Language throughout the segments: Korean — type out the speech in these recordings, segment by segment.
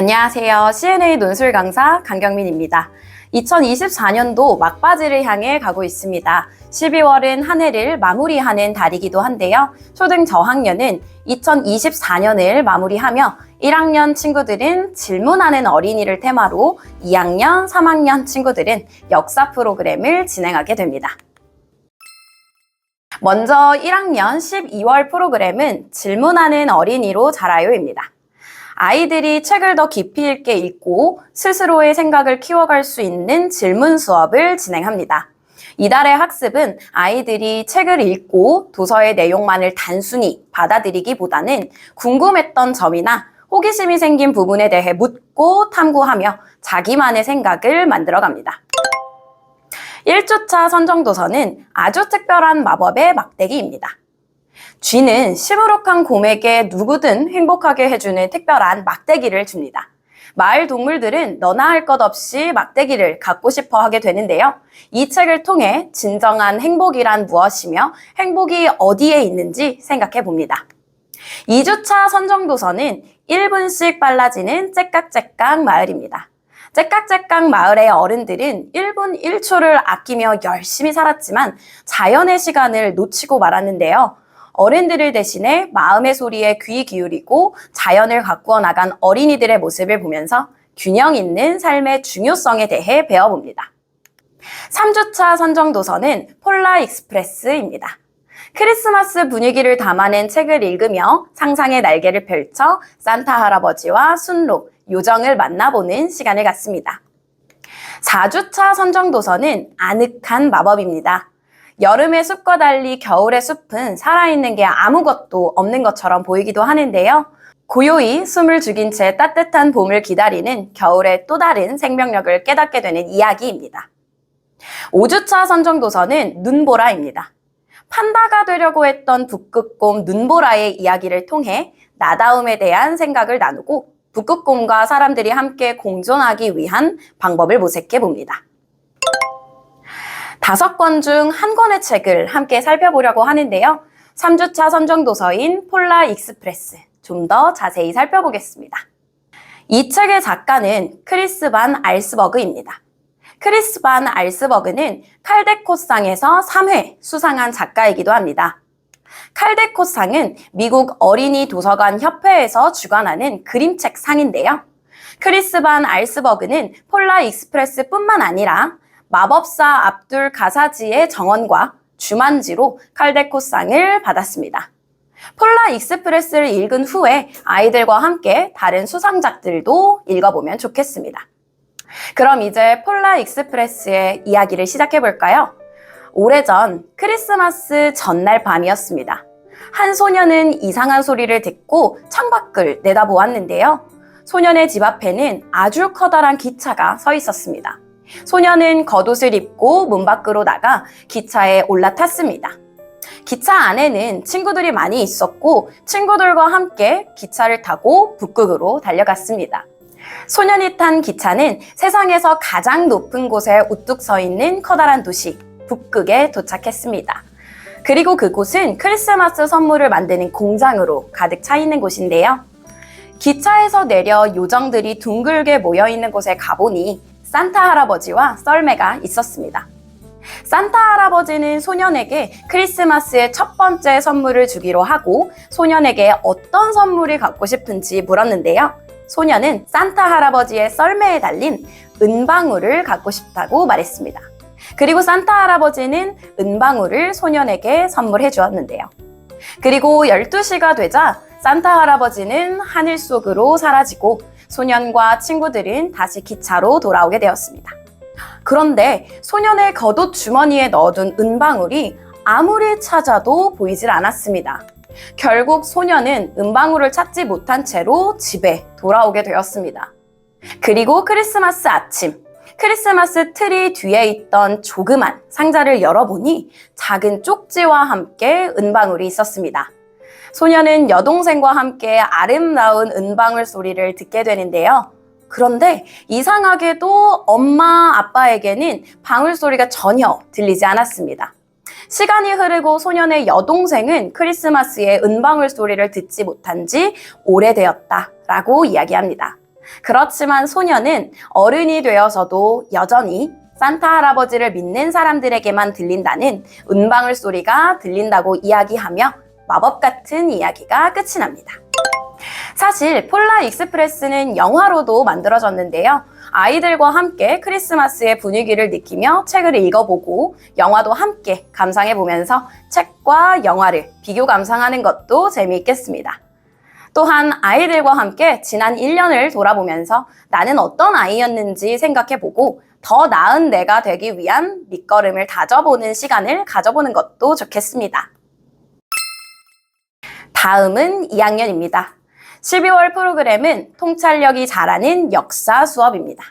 안녕하세요. CNA 논술 강사 강경민입니다. 2024년도 막바지를 향해 가고 있습니다. 12월은 한 해를 마무리하는 달이기도 한데요. 초등 저학년은 2024년을 마무리하며 1학년 친구들은 질문하는 어린이를 테마로 2학년, 3학년 친구들은 역사 프로그램을 진행하게 됩니다. 먼저 1학년 12월 프로그램은 질문하는 어린이로 자라요입니다. 아이들이 책을 더 깊이 있게 읽고 스스로의 생각을 키워갈 수 있는 질문 수업을 진행합니다. 이달의 학습은 아이들이 책을 읽고 도서의 내용만을 단순히 받아들이기보다는 궁금했던 점이나 호기심이 생긴 부분에 대해 묻고 탐구하며 자기만의 생각을 만들어갑니다. 1주차 선정도서는 아주 특별한 마법의 막대기입니다. 쥐는 시무룩한 곰에게 누구든 행복하게 해주는 특별한 막대기를 줍니다. 마을 동물들은 너나 할 것 없이 막대기를 갖고 싶어 하게 되는데요. 이 책을 통해 진정한 행복이란 무엇이며 행복이 어디에 있는지 생각해 봅니다. 2주차 선정도서는 1분씩 빨라지는 째깍째깍 마을입니다. 째깍째깍 마을의 어른들은 1분 1초를 아끼며 열심히 살았지만 자연의 시간을 놓치고 말았는데요. 어른들을 대신해 마음의 소리에 귀 기울이고 자연을 가꾸어 나간 어린이들의 모습을 보면서 균형 있는 삶의 중요성에 대해 배워봅니다. 3주차 선정 도서는 폴라 익스프레스입니다. 크리스마스 분위기를 담아낸 책을 읽으며 상상의 날개를 펼쳐 산타 할아버지와 순록, 요정을 만나보는 시간을 갖습니다. 4주차 선정 도서는 아늑한 마법입니다. 여름의 숲과 달리 겨울의 숲은 살아있는 게 아무것도 없는 것처럼 보이기도 하는데요. 고요히 숨을 죽인 채 따뜻한 봄을 기다리는 겨울의 또 다른 생명력을 깨닫게 되는 이야기입니다. 5주차 선정도서는 눈보라입니다. 판다가 되려고 했던 북극곰 눈보라의 이야기를 통해 나다움에 대한 생각을 나누고 북극곰과 사람들이 함께 공존하기 위한 방법을 모색해 봅니다. 다섯 권 중 한 권의 책을 함께 살펴보려고 하는데요. 3주차 선정도서인 폴라 익스프레스 좀 더 자세히 살펴보겠습니다. 이 책의 작가는 크리스 반 알스버그입니다. 크리스 반 알스버그는 칼데코상에서 3회 수상한 작가이기도 합니다. 칼데코상은 미국 어린이 도서관 협회에서 주관하는 그림책 상인데요. 크리스 반 알스버그는 폴라 익스프레스뿐만 아니라 마법사 압둘 가사지의 정원과 주만지로 칼데코상을 받았습니다. 폴라 익스프레스를 읽은 후에 아이들과 함께 다른 수상작들도 읽어보면 좋겠습니다. 그럼 이제 폴라 익스프레스의 이야기를 시작해 볼까요? 오래전 크리스마스 전날 밤이었습니다. 한 소년은 이상한 소리를 듣고 창밖을 내다보았는데요. 소년의 집 앞에는 아주 커다란 기차가 서 있었습니다. 소년은 겉옷을 입고 문 밖으로 나가 기차에 올라탔습니다. 기차 안에는 친구들이 많이 있었고 친구들과 함께 기차를 타고 북극으로 달려갔습니다. 소년이 탄 기차는 세상에서 가장 높은 곳에 우뚝 서 있는 커다란 도시 북극에 도착했습니다. 그리고 그곳은 크리스마스 선물을 만드는 공장으로 가득 차 있는 곳인데요. 기차에서 내려 요정들이 둥글게 모여 있는 곳에 가보니 산타 할아버지와 썰매가 있었습니다. 산타 할아버지는 소년에게 크리스마스의 첫 번째 선물을 주기로 하고 소년에게 어떤 선물이 갖고 싶은지 물었는데요. 소년은 산타 할아버지의 썰매에 달린 은방울을 갖고 싶다고 말했습니다. 그리고 산타 할아버지는 은방울을 소년에게 선물해 주었는데요. 그리고 12시가 되자 산타 할아버지는 하늘 속으로 사라지고 소년과 친구들은 다시 기차로 돌아오게 되었습니다. 그런데 소년의 겉옷 주머니에 넣어둔 은방울이 아무리 찾아도 보이질 않았습니다. 결국 소년은 은방울을 찾지 못한 채로 집에 돌아오게 되었습니다. 그리고 크리스마스 아침, 크리스마스 트리 뒤에 있던 조그만 상자를 열어보니 작은 쪽지와 함께 은방울이 있었습니다. 소년은 여동생과 함께 아름다운 은방울 소리를 듣게 되는데요. 그런데 이상하게도 엄마, 아빠에게는 방울 소리가 전혀 들리지 않았습니다. 시간이 흐르고 소년의 여동생은 크리스마스에 은방울 소리를 듣지 못한 지 오래되었다라고 이야기합니다. 그렇지만 소녀는 어른이 되어서도 여전히 산타 할아버지를 믿는 사람들에게만 들린다는 은방울 소리가 들린다고 이야기하며 마법 같은 이야기가 끝이 납니다. 사실 폴라 익스프레스는 영화로도 만들어졌는데요. 아이들과 함께 크리스마스의 분위기를 느끼며 책을 읽어보고 영화도 함께 감상해보면서 책과 영화를 비교 감상하는 것도 재미있겠습니다. 또한 아이들과 함께 지난 1년을 돌아보면서 나는 어떤 아이였는지 생각해보고 더 나은 내가 되기 위한 밑거름을 다져보는 시간을 가져보는 것도 좋겠습니다. 다음은 2학년입니다. 12월 프로그램은 통찰력이 잘하는 역사 수업입니다.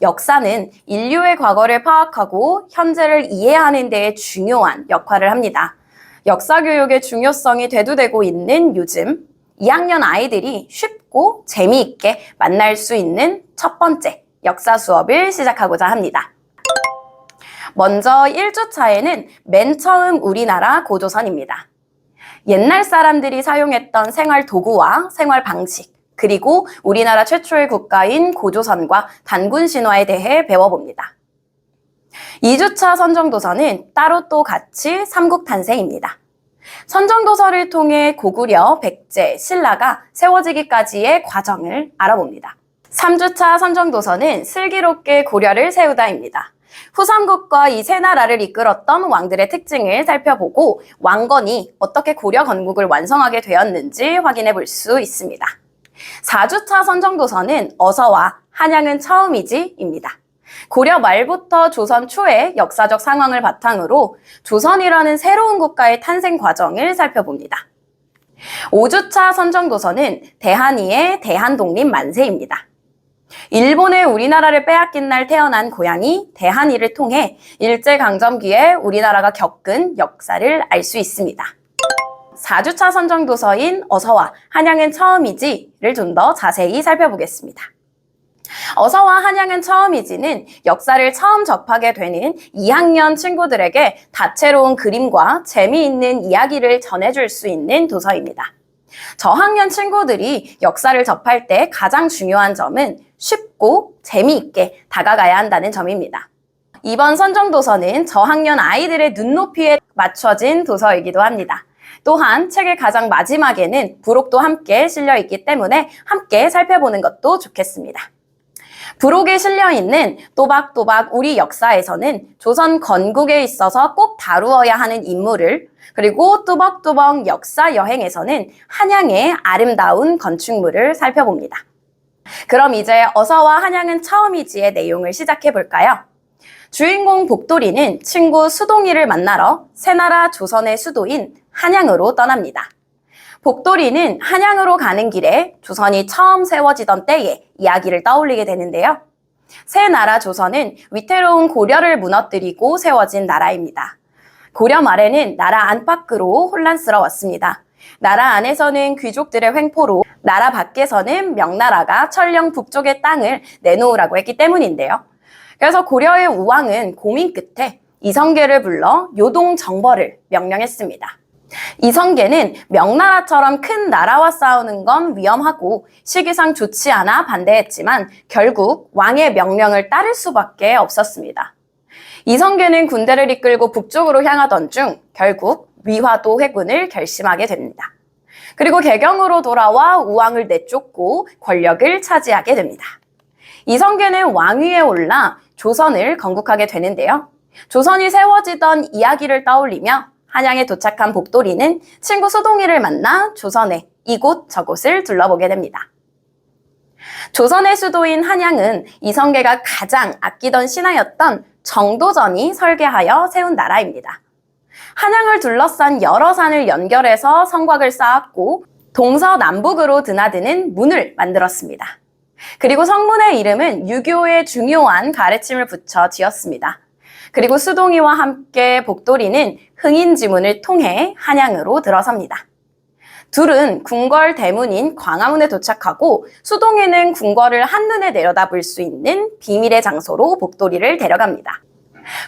역사는 인류의 과거를 파악하고 현재를 이해하는 데에 중요한 역할을 합니다. 역사 교육의 중요성이 대두되고 있는 요즘 2학년 아이들이 쉽고 재미있게 만날 수 있는 첫 번째 역사 수업을 시작하고자 합니다. 먼저 1주차에는 맨 처음 우리나라 고조선입니다. 옛날 사람들이 사용했던 생활 도구와 생활 방식, 그리고 우리나라 최초의 국가인 고조선과 단군 신화에 대해 배워봅니다. 2주차 선정도서는 따로 또 같이 삼국 탄생입니다. 선정도서를 통해 고구려, 백제, 신라가 세워지기까지의 과정을 알아봅니다. 3주차 선정도서는 슬기롭게 고려를 세우다입니다. 후삼국과 이 세 나라를 이끌었던 왕들의 특징을 살펴보고 왕건이 어떻게 고려 건국을 완성하게 되었는지 확인해 볼 수 있습니다. 4주차 선정도서는 어서와 한양은 처음이지입니다. 고려 말부터 조선 초의 역사적 상황을 바탕으로 조선이라는 새로운 국가의 탄생 과정을 살펴봅니다. 5주차 선정도서는 대한이의 대한독립 만세입니다. 일본의 우리나라를 빼앗긴 날 태어난 고향이 대한이를 통해 일제강점기에 우리나라가 겪은 역사를 알 수 있습니다. 4주차 선정 도서인 어서와 한양은 처음이지를 좀 더 자세히 살펴보겠습니다. 어서와 한양은 처음이지는 역사를 처음 접하게 되는 2학년 친구들에게 다채로운 그림과 재미있는 이야기를 전해줄 수 있는 도서입니다. 저학년 친구들이 역사를 접할 때 가장 중요한 점은 쉽고 재미있게 다가가야 한다는 점입니다. 이번 선정도서는 저학년 아이들의 눈높이에 맞춰진 도서이기도 합니다. 또한 책의 가장 마지막에는 부록도 함께 실려 있기 때문에 함께 살펴보는 것도 좋겠습니다. 부록에 실려 있는 또박또박 우리 역사에서는 조선 건국에 있어서 꼭 다루어야 하는 인물을 그리고 뚜벅뚜벅 역사 여행에서는 한양의 아름다운 건축물을 살펴봅니다. 그럼 이제 어서와 한양은 처음이지의 내용을 시작해 볼까요? 주인공 복돌이는 친구 수동이를 만나러 새나라 조선의 수도인 한양으로 떠납니다. 복돌이는 한양으로 가는 길에 조선이 처음 세워지던 때의 이야기를 떠올리게 되는데요. 새 나라 조선은 위태로운 고려를 무너뜨리고 세워진 나라입니다. 고려 말에는 나라 안팎으로 혼란스러웠습니다. 나라 안에서는 귀족들의 횡포로 나라 밖에서는 명나라가 천령 북쪽의 땅을 내놓으라고 했기 때문인데요. 그래서 고려의 우왕은 고민 끝에 이성계를 불러 요동 정벌을 명령했습니다. 이성계는 명나라처럼 큰 나라와 싸우는 건 위험하고 시기상 좋지 않아 반대했지만 결국 왕의 명령을 따를 수밖에 없었습니다. 이성계는 군대를 이끌고 북쪽으로 향하던 중 결국 위화도 회군을 결심하게 됩니다. 그리고 개경으로 돌아와 우왕을 내쫓고 권력을 차지하게 됩니다. 이성계는 왕위에 올라 조선을 건국하게 되는데요. 조선이 세워지던 이야기를 떠올리며 한양에 도착한 복돌이는 친구 소동이를 만나 조선의 이곳 저곳을 둘러보게 됩니다. 조선의 수도인 한양은 이성계가 가장 아끼던 신하였던 정도전이 설계하여 세운 나라입니다. 한양을 둘러싼 여러 산을 연결해서 성곽을 쌓았고 동서남북으로 드나드는 문을 만들었습니다. 그리고 성문의 이름은 유교의 중요한 가르침을 붙여 지었습니다. 그리고 수동이와 함께 복돌이는 흥인지문을 통해 한양으로 들어섭니다. 둘은 궁궐 대문인 광화문에 도착하고 수동이는 궁궐을 한눈에 내려다볼 수 있는 비밀의 장소로 복돌이를 데려갑니다.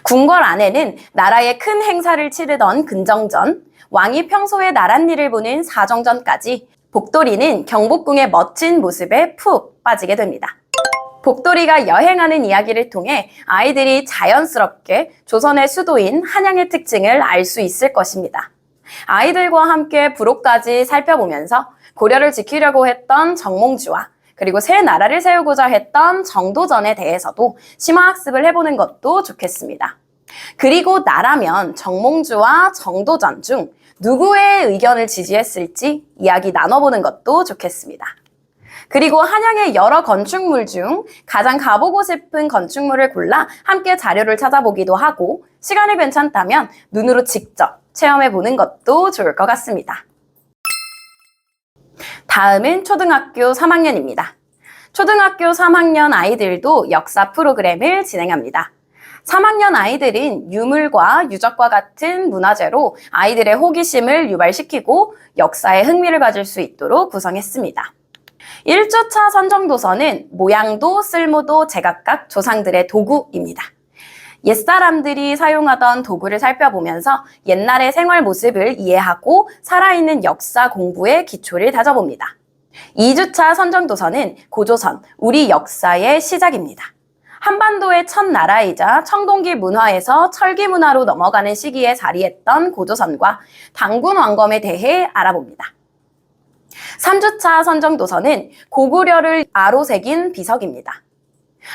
궁궐 안에는 나라의 큰 행사를 치르던 근정전, 왕이 평소에 나랏일을 보는 사정전까지 복돌이는 경복궁의 멋진 모습에 푹 빠지게 됩니다. 복돌이가 여행하는 이야기를 통해 아이들이 자연스럽게 조선의 수도인 한양의 특징을 알 수 있을 것입니다. 아이들과 함께 부록까지 살펴보면서 고려를 지키려고 했던 정몽주와 그리고 새 나라를 세우고자 했던 정도전에 대해서도 심화학습을 해보는 것도 좋겠습니다. 그리고 나라면 정몽주와 정도전 중 누구의 의견을 지지했을지 이야기 나눠보는 것도 좋겠습니다. 그리고 한양의 여러 건축물 중 가장 가보고 싶은 건축물을 골라 함께 자료를 찾아보기도 하고 시간이 괜찮다면 눈으로 직접 체험해 보는 것도 좋을 것 같습니다. 다음은 초등학교 3학년입니다. 초등학교 3학년 아이들도 역사 프로그램을 진행합니다. 3학년 아이들은 유물과 유적과 같은 문화재로 아이들의 호기심을 유발시키고 역사에 흥미를 가질 수 있도록 구성했습니다. 1주차 선정도서는 모양도 쓸모도 제각각 조상들의 도구입니다. 옛사람들이 사용하던 도구를 살펴보면서 옛날의 생활 모습을 이해하고 살아있는 역사 공부의 기초를 다져봅니다. 2주차 선정도서는 고조선, 우리 역사의 시작입니다. 한반도의 첫 나라이자 청동기 문화에서 철기 문화로 넘어가는 시기에 자리했던 고조선과 당군 왕검에 대해 알아봅니다. 3주차 선정 도서는 고구려를 아로 새긴 비석입니다.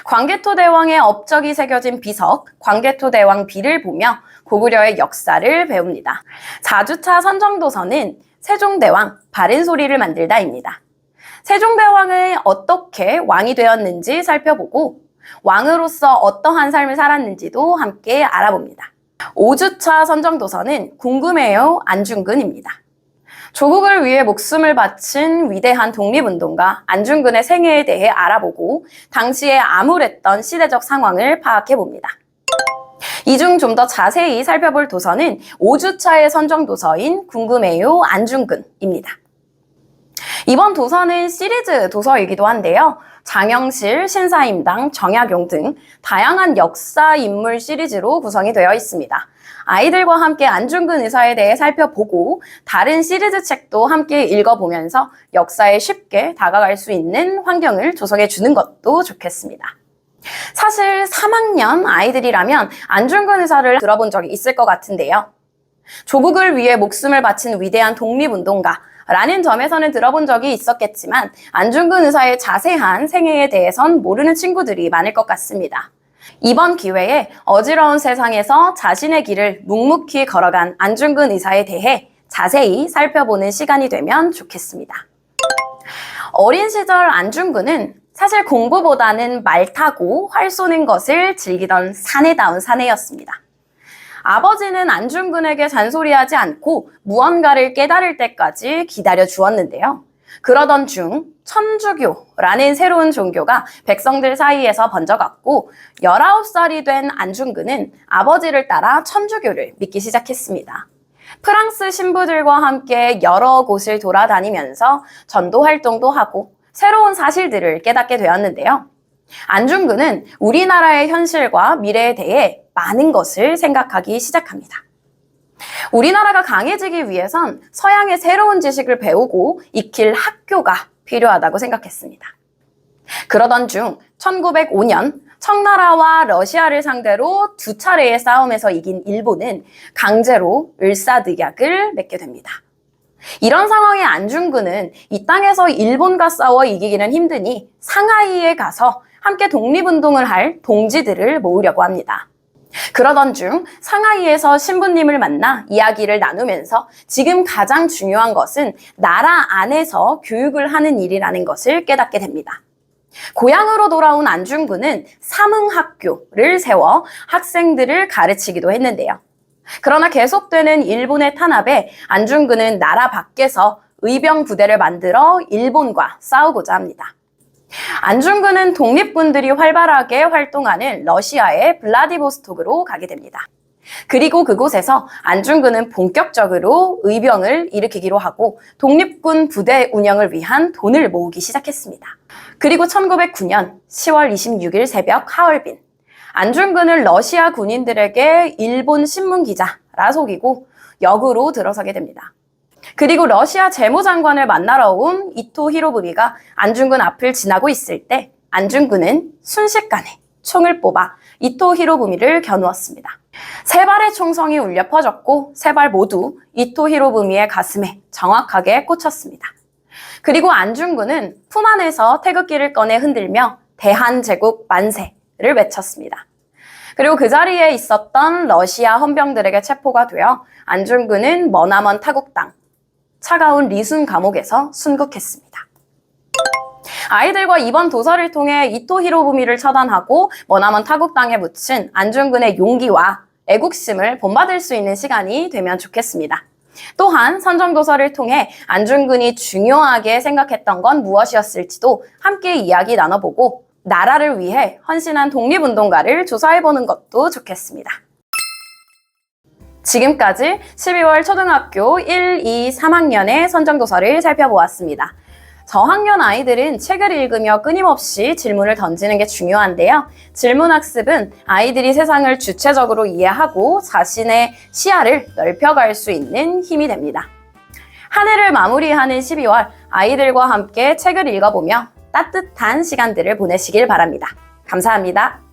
광개토 대왕의 업적이 새겨진 비석, 광개토 대왕 비를 보며 고구려의 역사를 배웁니다. 4주차 선정도서는 세종대왕, 바른 소리를 만들다입니다. 세종대왕은 어떻게 왕이 되었는지 살펴보고 왕으로서 어떠한 삶을 살았는지도 함께 알아봅니다. 5주차 선정도서는 궁금해요 안중근입니다. 조국을 위해 목숨을 바친 위대한 독립운동가 안중근의 생애에 대해 알아보고 당시에 암울했던 시대적 상황을 파악해 봅니다. 이중 좀 더 자세히 살펴볼 도서는 5주차의 선정 도서인 궁금해요 안중근입니다. 이번 도서는 시리즈 도서이기도 한데요. 장영실, 신사임당, 정약용 등 다양한 역사 인물 시리즈로 구성이 되어 있습니다. 아이들과 함께 안중근 의사에 대해 살펴보고 다른 시리즈 책도 함께 읽어보면서 역사에 쉽게 다가갈 수 있는 환경을 조성해 주는 것도 좋겠습니다. 사실 3학년 아이들이라면 안중근 의사를 들어본 적이 있을 것 같은데요. 조국을 위해 목숨을 바친 위대한 독립운동가 라는 점에서는 들어본 적이 있었겠지만 안중근 의사의 자세한 생애에 대해선 모르는 친구들이 많을 것 같습니다. 이번 기회에 어지러운 세상에서 자신의 길을 묵묵히 걸어간 안중근 의사에 대해 자세히 살펴보는 시간이 되면 좋겠습니다. 어린 시절 안중근은 사실 공부보다는 말 타고 활 쏘는 것을 즐기던 사내다운 사내였습니다. 아버지는 안중근에게 잔소리하지 않고 무언가를 깨달을 때까지 기다려 주었는데요. 그러던 중 천주교라는 새로운 종교가 백성들 사이에서 번져갔고 19살이 된 안중근은 아버지를 따라 천주교를 믿기 시작했습니다. 프랑스 신부들과 함께 여러 곳을 돌아다니면서 전도 활동도 하고 새로운 사실들을 깨닫게 되었는데요. 안중근은 우리나라의 현실과 미래에 대해 많은 것을 생각하기 시작합니다. 우리나라가 강해지기 위해선 서양의 새로운 지식을 배우고 익힐 학교가 필요하다고 생각했습니다. 그러던 중 1905년 청나라와 러시아를 상대로 두 차례의 싸움에서 이긴 일본은 강제로 을사늑약을 맺게 됩니다. 이런 상황에 안중근은 이 땅에서 일본과 싸워 이기기는 힘드니 상하이에 가서 함께 독립운동을 할 동지들을 모으려고 합니다. 그러던 중 상하이에서 신부님을 만나 이야기를 나누면서 지금 가장 중요한 것은 나라 안에서 교육을 하는 일이라는 것을 깨닫게 됩니다. 고향으로 돌아온 안중근은 삼흥학교를 세워 학생들을 가르치기도 했는데요. 그러나 계속되는 일본의 탄압에 안중근은 나라 밖에서 의병 부대를 만들어 일본과 싸우고자 합니다. 안중근은 독립군들이 활발하게 활동하는 러시아의 블라디보스톡으로 가게 됩니다. 그리고 그곳에서 안중근은 본격적으로 의병을 일으키기로 하고 독립군 부대 운영을 위한 돈을 모으기 시작했습니다. 그리고 1909년 10월 26일 새벽 하얼빈 안중근을 러시아 군인들에게 일본 신문 기자 라 속이고 역으로 들어서게 됩니다. 그리고 러시아 재무장관을 만나러 온 이토 히로부미가 안중근 앞을 지나고 있을 때 안중근은 순식간에 총을 뽑아 이토 히로부미를 겨누었습니다. 세 발의 총성이 울려 퍼졌고 세 발 모두 이토 히로부미의 가슴에 정확하게 꽂혔습니다. 그리고 안중근은 품 안에서 태극기를 꺼내 흔들며 대한제국 만세를 외쳤습니다. 그리고 그 자리에 있었던 러시아 헌병들에게 체포가 되어 안중근은 머나먼 타국당 차가운 리순 감옥에서 순국했습니다. 아이들과 이번 도서를 통해 이토 히로부미를 처단하고 머나먼 타국당에 묻힌 안중근의 용기와 애국심을 본받을 수 있는 시간이 되면 좋겠습니다. 또한 선정도서를 통해 안중근이 중요하게 생각했던 건 무엇이었을지도 함께 이야기 나눠보고 나라를 위해 헌신한 독립운동가를 조사해보는 것도 좋겠습니다. 지금까지 12월 초등학교 1, 2, 3학년의 선정도서를 살펴보았습니다. 저학년 아이들은 책을 읽으며 끊임없이 질문을 던지는 게 중요한데요. 질문 학습은 아이들이 세상을 주체적으로 이해하고 자신의 시야를 넓혀갈 수 있는 힘이 됩니다. 한 해를 마무리하는 12월 아이들과 함께 책을 읽어보며 따뜻한 시간들을 보내시길 바랍니다. 감사합니다.